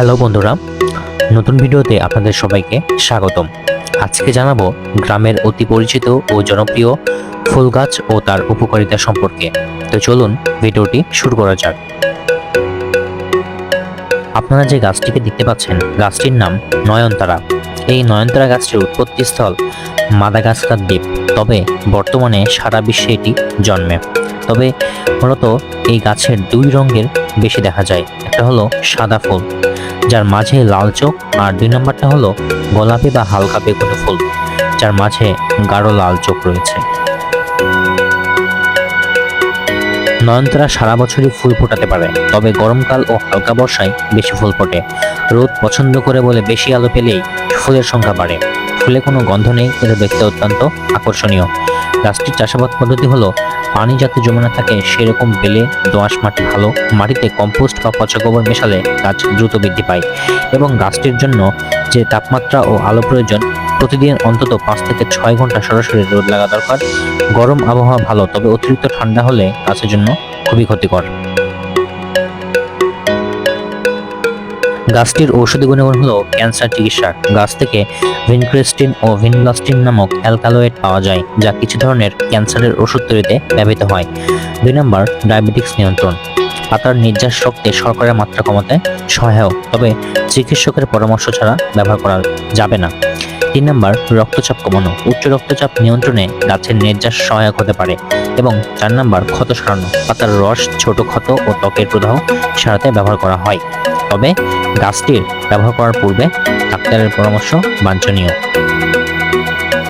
Hello বন্ধুরা, নতুন ভিডিওতে আপনাদের সবাইকে স্বাগতম। আজকে জানাব গ্রামের অতি পরিচিত ও জনপ্রিয় ফুল গাছ ও তার উপকারিতা সম্পর্কে। তো চলুন ভিডিওটি শুরু করা যাক। আপনারা যে গাছটিকে দেখতে পাচ্ছেন, গাছটির নাম নয়নতারা। এই নয়নতারা গাছটির উৎপত্তিস্থল মাদাগাস্কার দ্বীপ। তবে বর্তমানে সারা বিশ্বে এটি জন্মে। তবে মূলত এই গাছের দুই রঙের বেশি দেখা যায়। একটা হলো সাদা ফুল যার মাঝে লাল চোখ আর দুই নম্বরটা হলো গোলাপি বা হালকা বেগুনি ফুল, যার মাঝে গাঢ় লাল চোখ রয়েছে। নয়নতারা সারা বছরই ফুল ফোটাতে পারে, তবে গরমকাল ও হালকা বর্ষায় বেশি ফুল ফোটে। রোদ পছন্দ করে বলে বেশি আলো পেলেই ফুলের সংখ্যা বাড়ে। ফুলে কোনো গন্ধ নেই এটা দেখতে অত্যন্ত আকর্ষণীয়। গাছটির চাষাবাদ পদ্ধতি হলো, পানি যাতে জমে না থাকে, সেরকম বেলে দোআঁশ মাটি ভালো মাটিতে কম্পোস্ট বা পচা গোবর মেশালে গাছ দ্রুত বৃদ্ধি পায়। এবং গাছটির জন্য যে তাপমাত্রা ও আলো প্রয়োজন প্রতিদিন অন্তত পাঁচ থেকে ছয় ঘণ্টা সরাসরি রোদ লাগা দরকার। গরম আবহাওয়া ভালো, তবে অতিরিক্ত ঠান্ডা হলে গাছের জন্য খুবই ক্ষতিকর। গাছটির ঔষধি গুণগুণ হলো ক্যান্সার চিকিৎসা। গাছ থেকে ভিনক্রেস্টিন ও ভিনব্লাস্টিন নামক অ্যালকালয়েড পাওয়া যায়, যা কিছু ধরনের ক্যান্সারের ওষুধ তৈরিতে ব্যবহৃত হয়। দুই নম্বর, ডায়াবেটিক্স নিয়ন্ত্রণ। পাতার নির্যাস রক্তে শর্করার মাত্রা কমাতে সহায়ক, তবে চিকিৎসকের পরামর্শ ছাড়া ব্যবহার করা যাবে না। তিন নম্বর, রক্তচাপ কমানো। উচ্চ রক্তচাপ নিয়ন্ত্রণে গাছের নির্যাস সহায়ক হতে পারে। এবং চার নম্বর, ক্ষত সারানো পাতার রস, ছোট ক্ষত ও ত্বকের প্রদাহ সারাতে ব্যবহার করা হয়। তবে গাছটির ব্যবহার করার পূর্বে ডাক্তারের পরামর্শ বাঞ্ছনীয়।